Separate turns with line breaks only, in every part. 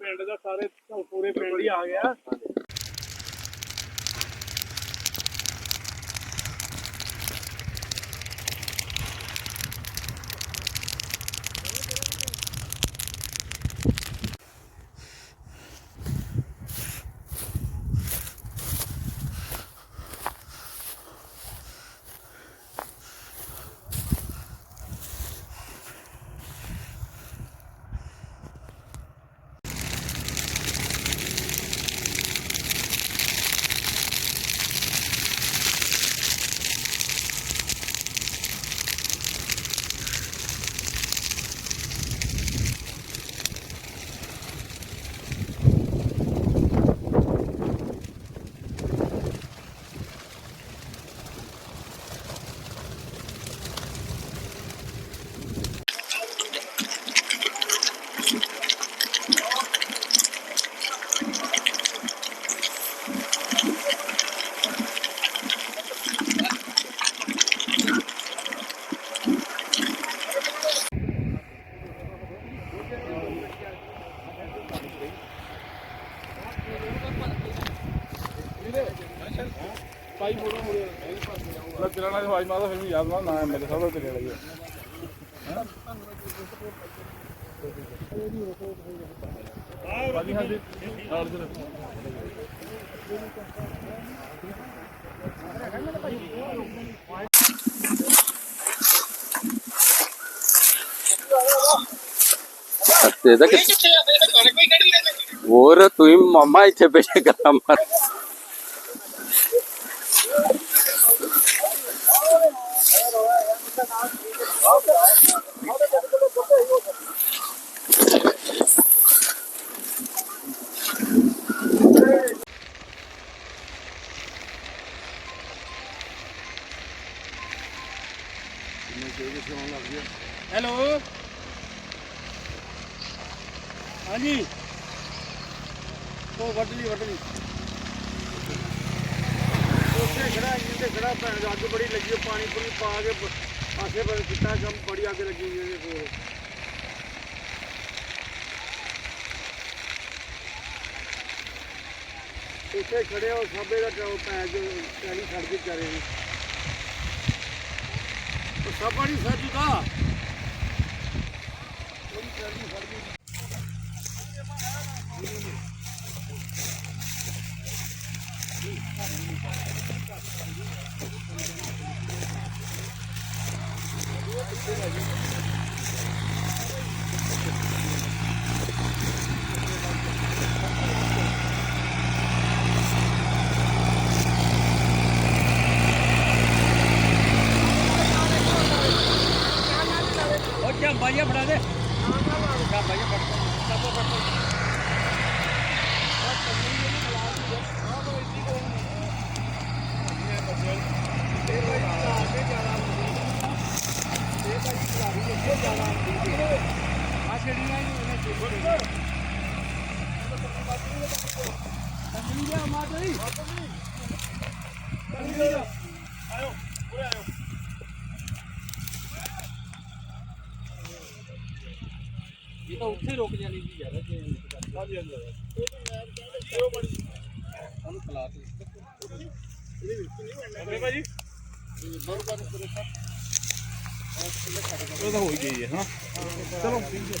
ਪਿੰਡ ਦਾ ਸਾਰੇ ਪੂਰੇ ਪਿੰਡ ਹੀ ਆ ਗਿਆ। ਲੱਗਣਾ ਨਾਲ ਫਿਰ ਵੀ ਯਾਦ ਨਾ ਨਾ ਮੇਰੇ ਸਾਹਮਣੇ ਤੇ ਲਈ ਹਾਂ ਬਾਜੀ ਨਾਲ ਜਰਾ
ਤੇ ਦਾ ਹੋਰ ਤੂੰ ਹੀ ਮਾਮਾ ਇੱਥੇ ਬੈਠੇ ਗੱਲਾਂ ਮਾਰ।
ਹੈਲੋ ਹਾਂਜੀ। ਉਹ ਵੱਢ ਲਈ ਵੱਢ ਲਈ। ਉੱਥੇ ਖੜਾ ਜਿੱਥੇ ਖੜਾ, ਭੈਣ ਦਾ ਅੱਗ ਬੜੀ ਲੱਗੀ ਪਾਣੀ ਪੂਣੀ ਪਾ ਕੇ ਪ- ਆਸੇ ਪਾਸੇ ਕੀਤਾ ਕੰਮ ਬੜੀ ਅੱਗ ਲੱਗੀ ਹੋਈ ਇਹਦੇ ਕੋਲ ਉੱਥੇ ਖੜੇ ਹੋ ਸਾਬੇ ਦਾ ਟੋ ਭੈਣ ਜੋ ਟੈਲੀ ਛੱਡ ਕੇ ਚਾਰੇ ਨੂੰ ਉਹ ਸਭ C'est la vie.
ਇਹ ਤਾਂ ਉੱਥੇ ਰੁਕ ਜਾਣੀ ਸੀ ਯਾਰ ਜੇ
ਹਾਂਜੀ ਹਾਂਜੀ ਇਹ ਉਹ ਬੜੀ
ਉਹਨੂੰ ਕਲਾਸ
ਅਰੇ ਭਾਜੀ। ਉਹ ਤਾਂ ਹੋ ਹੀ। ਗਈ ਹੈ। ਹਾਂ। ਚਲੋ ਗੁੱਡ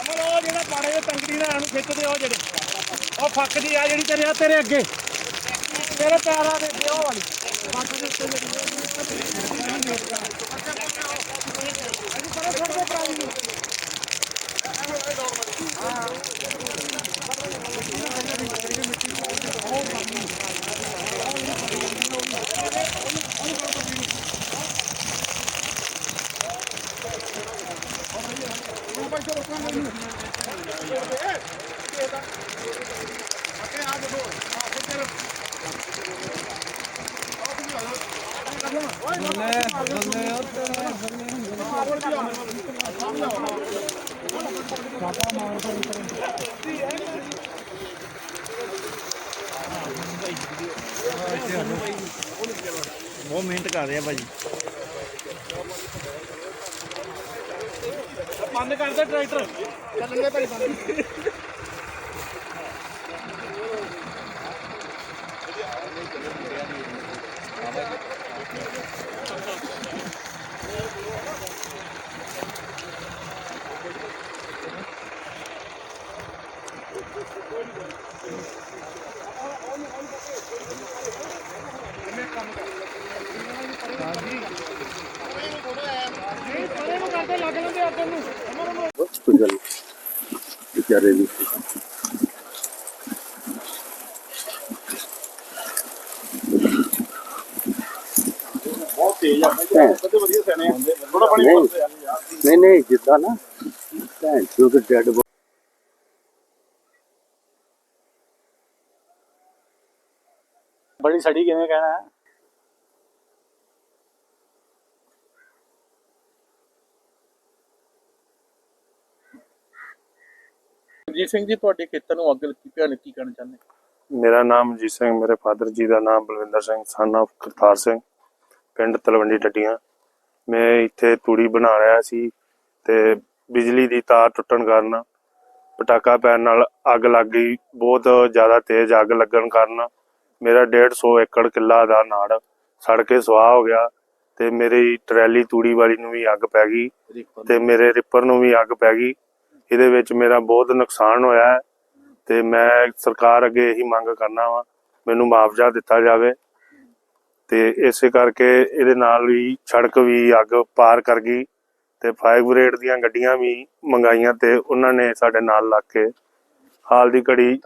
ਅਮਰ ਉਹ ਜਿਹੜਾ ਪਾੜੇ ਦੇ ਤੰਗੜੀ ਨਾਲ ਇਹਨੂੰ ਖਿੱਚਦੇ, ਉਹ ਜਿਹੜੇ ਉਹ ਫੱਕ ਦੀ ਆ ਜਿਹੜੀ ਤੇਰੇ ਆ ਤੇਰੇ ਅੱਗੇ। ਤੇਰੇ ਪੈਰਾਂ ਦੇ ਉਹ ਵਾਲੀ। ਫੱਕ ਦੇ ਉੱਤੇ ਜਿਹੜੀ
ਬਹੁਤ ਮਿਹਨਤ ਕਰ ਰਿਹਾ ਭਾਜੀ।
ਬੰਦ ਕਰ ਟਰੈਕਟਰ। ਚੱਲਣਗੇ ਭਾਈ ਬੰਦ।
ਕੋਈ ਗੱਲ ਵਿਚਾਰੇ ਦੀ
ਬਹੁਤ ਤੇਜ਼ ਆ ਕਦੇ ਵਧੀਆ ਸੈਨੇ ਥੋੜਾ ਪਾਣੀ
ਨਹੀਂ
ਪਾਉਂਦੇ ਆ
ਨਹੀਂ ਨਹੀਂ ਜਿੱਦਾਂ ਨਾ ਭੈਣ ਚੋ ਤੇ ਡੈਡ
ਬੜੀ ਸੜੀ ਕਿਵੇਂ ਕਹਿਣਾ ਹੈ
ਜੀ ਸਿੰਘ ਜੀ ਤੁਹਾਡੇ ਖੇਤਰ ਨੂੰ ਅੱਗ ਲੱਗੀ ਭਿਆਨਕ ਕੀ ਕਹਿਣਾ ਚਾਹੁੰਦੇ?
ਮੇਰਾ ਨਾਮ ਜੀਤ ਸਿੰਘ ਮੇਰੇ ਫਾਦਰ ਜੀ ਦਾ ਨਾਮ ਬਲਵਿੰਦਰ ਸਿੰਘ son of ਕਰਤਾਰ ਸਿੰਘ ਪਿੰਡ ਤਲਵੰਡੀ ਟੱਡੀਆਂ ਮੈਂ ਇੱਥੇ ਤੂੜੀ ਬਣਾ ਰਿਹਾ ਸੀ ਤੇ ਬਿਜਲੀ ਦੀ ਤਾਰ ਟੁੱਟਣ ਕਾਰਨ ਪਟਾਕਾ ਪੈਣ ਨਾਲ ਅੱਗ ਲੱਗ ਗਈ ਬਹੁਤ ਜ਼ਿਆਦਾ ਤੇਜ਼ ਅੱਗ ਲੱਗਣ ਕਾਰਨ। ਮੇਰਾ 150 ਏਕੜ ਕਿੱਲਾ ਦਾ ਨਾੜ ਸੜ ਕੇ ਸੁਆਹ ਹੋ ਗਿਆ ਤੇ ਮੇਰੀ ਟਰੈਲੀ ਤੂੜੀ ਵਾਲੀ ਨੂੰ ਵੀ ਅੱਗ ਪੈ ਗਈ ਤੇ ਮੇਰੇ ਰਿਪਰ ਨੂੰ ਵੀ ਅੱਗ ਪੈ ਗਈ। ਇਹਦੇ ਵਿੱਚ ਮੇਰਾ ਬਹੁਤ ਨੁਕਸਾਨ ਹੋਇਆ ਹੈ ਤੇ ਮੈਂ ਸਰਕਾਰ ਅੱਗੇ ਇਹੀ ਮੰਗ ਕਰਨਾ ਵਾ ਮੈਨੂੰ ਮੁਆਵਜ਼ਾ ਦਿੱਤਾ ਜਾਵੇ ਤੇ ਇਸੇ ਕਰਕੇ ਇਹਦੇ ਨਾਲ ਵੀ ਸੜਕ ਵੀ ਅੱਗ ਪਾਰ ਕਰ ਗਈ ਤੇ ਫਾਇਰ ਬ੍ਰਿਗੇਡ ਦੀਆਂ ਗੱਡੀਆਂ ਵੀ ਮੰਗਾਈਆਂ ਤੇ ਉਹਨਾਂ ਨੇ ਸਾਡੇ ਨਾਲ ਲੱਗ ਕੇ ਹਾਲ ਦੀ ਘੜੀ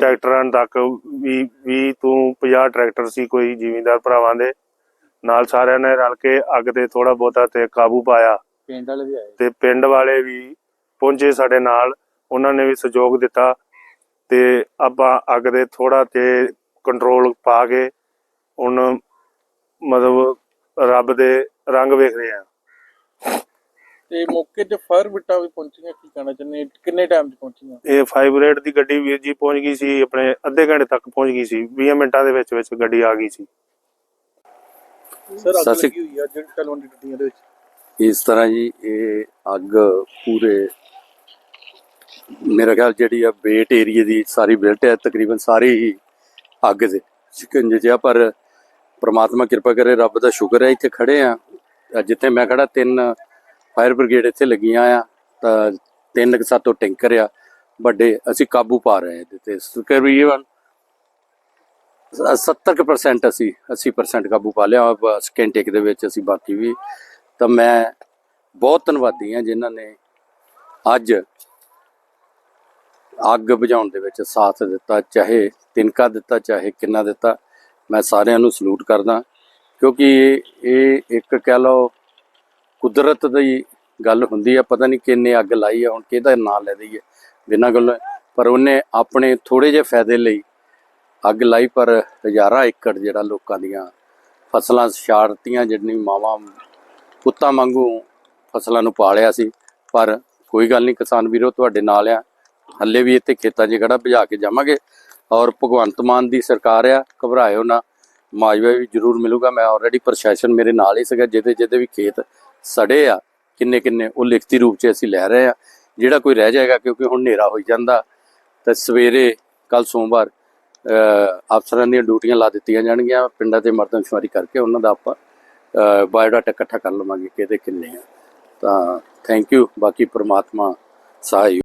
ਟਰੈਕਟਰਾਂ
ਤੱਕ ਵੀ 20 ਤੋਂ 50 ਟਰੈਕਟਰ ਸੀ ਕੋਈ ਜ਼ਿਮੀਂਦਾਰ ਭਰਾਵਾਂ ਦੇ ਨਾਲ ਸਾਰਿਆਂ ਨੇ ਰਲ ਕੇ ਅੱਗ ਤੇ ਥੋੜਾ ਬਹੁਤਾ ਤੇ ਕਾਬੂ ਪਾਇਆ।
ਪਿੰਡ ਵਾਲੇ ਵੀ ਆਏ।
ਤੇ ਪਿੰਡ ਵਾਲੇ ਵੀ ਪਹੁੰਚੇ ਸਾਡੇ ਨਾਲ ਉਹਨਾਂ ਨੇ ਵੀ ਸਹਿਯੋਗ ਦਿੱਤਾ ਤੇ ਆਪਾਂ ਅੱਗ ਦੇ ਥੋੜਾ ਤੇ ਕੰਟਰੋਲ ਪਾ ਕੇ ਹੁਣ ਮਤਲਬ ਰੱਬ ਦੇ ਰੰਗ ਵੇਖ ਰਹੇ ਆ
ਤੇ ਮੌਕੇ ਤੇ ਫਾਇਰ ਬਿਟਾ ਵੀ ਪਹੁੰਚੀਆਂ ਕੀ ਕਹਿਣਾ ਚਾਹੁੰਦੇ ਕਿੰਨੇ ਟਾਈਮ 'ਚ ਪਹੁੰਚੀਆਂ?
ਇਹ ਫਾਈਬਰੇਟ ਦੀ ਗੱਡੀ ਵੀਰ ਜੀ ਪਹੁੰਚ ਗਈ ਸੀ ਆਪਣੇ ਅੱਧੇ ਘੰਟੇ ਤੱਕ ਪਹੁੰਚ ਗਈ ਸੀ 20 ਮਿੰਟਾਂ ਦੇ ਵਿੱਚ ਵਿੱਚ ਗੱਡੀ ਆ ਗਈ ਸੀ।
ਸਰ ਅੱਗ ਲੱਗੀ ਹੋਈ ਆ ਜਿਹੜੀ ਟੱਡੀਆਂ ਦੇ ਵਿੱਚ।
ਇਸ ਤਰ੍ਹਾਂ ਜੀ ਇਹ ਅੱਗ ਪੂਰੇ ਮੇਰਾ ਖਿਆਲ ਜਿਹੜੀ ਆ ਬੇਟ ਏਰੀਏ ਦੀ ਸਾਰੀ ਬਿਲਟ ਹੈ ਤਕਰੀਬਨ ਸਾਰੀ ਹੀ ਅੱਗ ਦੇ ਸ਼ਿਕੰਜੇ 'ਚ ਪਰ ਪ੍ਰਮਾਤਮਾ ਕਿਰਪਾ ਕਰੇ, ਰੱਬ ਦਾ ਸ਼ੁਕਰ ਹੈ ਇੱਥੇ ਖੜੇ ਆ। ਜਿੱਥੇ ਮੈਂ ਖੜਾ, ਤਿੰਨ ਫਾਇਰ ਬ੍ਰਿਗੇਡ ਇੱਥੇ ਲੱਗੀਆਂ ਆ, ਤਾਂ ਤਿੰਨ ਕੁ ਸਾਤੋਂ ਟੈਂਕਰ ਆ, ਵੱਡੇ ਅਸੀਂ ਕਾਬੂ ਪਾ ਰਹੇ ਹਾਂ ਇਹਦੇ ਤੇ। ਤਕਰੀਬਨ 70% ਅਸੀਂ 80% ਕਾਬੂ ਪਾ ਲਿਆ, ਬਸ ਘੰਟੇ ਦੇ ਵਿੱਚ ਅਸੀਂ ਬਾਕੀ ਵੀ। ਤਾਂ ਮੈਂ ਬਹੁਤ ਧੰਨਵਾਦੀ ਹਾਂ ਜਿਨ੍ਹਾਂ ਨੇ ਅੱਜ ਅੱਗ ਬੁਝਾਉਣ ਦੇ ਵਿੱਚ ਸਾਥ ਦਿੱਤਾ, ਚਾਹੇ ਤਿਨਕਾ ਦਿੱਤਾ, ਚਾਹੇ ਕਿੰਨਾ ਦਿੱਤਾ, ਮੈਂ ਸਾਰਿਆਂ ਨੂੰ ਸਲੂਟ ਕਰਦਾ ਕਿਉਂਕਿ ਇਹ- ਇਹ ਇੱਕ ਕਹਿ ਲਓ ਕੁਦਰਤ ਦੀ ਗੱਲ ਹੁੰਦੀ ਆ, ਪਤਾ ਨਹੀਂ ਕਿੰਨੇ ਅੱਗ ਲਾਈ ਆ, ਹੁਣ ਕਿਹਦਾ ਨਾਂ ਲੈ ਦਈਏ ਬਿਨਾਂ ਗੱਲ। ਪਰ ਉਹਨੇ ਆਪਣੇ ਥੋੜੇ ਜਿਹੇ ਫਾਇਦੇ ਲਈ ਅੱਗ ਲਾਈ, ਪਰ ਹਜ਼ਾਰਾਂ ਏਕੜ ਜਿਹੜਾ ਲੋਕਾਂ ਦੀਆਂ ਫਸਲਾਂ ਛਾੜਤੀਆਂ ਜਿਹੜੀਆਂ ਮਾਵਾਂ ਪੁੱਤਾਂ ਵਾਂਗੂ ਫਸਲਾਂ ਨੂੰ ਪਾਲਿਆ ਸੀ। ਪਰ ਕੋਈ ਗੱਲ ਨਹੀਂ, ਕਿਸਾਨ ਵੀਰੋ, ਤੁਹਾਡੇ ਨਾਲ ਆ। ਹੱਲੇ ਵੀ ਇੱਥੇ ਖੇਤਾਂ 'ਚ ਖੜਾ, ਭਜਾ ਕੇ ਜਾਵਾਂਗੇ। ਔਰ ਭਗਵੰਤ ਮਾਨ ਦੀ ਸਰਕਾਰ ਆ, ਘਬਰਾਇਓ ਨਾ। ਮਾਜਵਾ ਵੀ ਜ਼ਰੂਰ ਮਿਲੂਗਾ। ਮੈਂ ਆਲਰੇਡੀ ਪ੍ਰਸ਼ਾਸਨ ਮੇਰੇ ਨਾਲ ਹੀ ਸੀਗਾ, ਜਿਹਦੇ ਜਿਹਦੇ ਵੀ ਖੇਤ ਸੜੇ ਆ ਕਿੰਨੇ ਕਿੰਨੇ ਉਹ ਲਿਖਤੀ ਰੂਪ 'ਚ ਅਸੀਂ ਲੈ ਰਹੇ ਆ। ਜਿਹੜਾ ਕੋਈ ਰਹਿ ਜਾਏਗਾ, ਕਿਉਂਕਿ ਹੁਣ ਹਨੇਰਾ ਹੋਈ ਜਾਂਦਾ, ਤਾਂ ਸਵੇਰੇ ਕੱਲ ਸੋਮਵਾਰ ਅਫਸਰਾਂ ਦੀਆਂ ਡਿਊਟੀਆਂ ਲਾ ਦਿੱਤੀਆਂ ਜਾਣਗੀਆਂ। ਪਿੰਡਾਂ ਤੇ ਮਰਦਮਸ਼ੁਮਾਰੀ ਕਰਕੇ ਉਹਨਾਂ ਦਾ ਆਪਾਂ ਬਾਇਓਡਾਟਾ ਇਕੱਠਾ ਕਰ ਲਵਾਂਗੇ ਕਿਹਦੇ ਕਿੰਨੇ ਆ। ਤਾਂ ਥੈਂਕ ਯੂ ਬਾਕੀ ਪ੍ਰਮਾਤਮਾ ਸਹਾਈ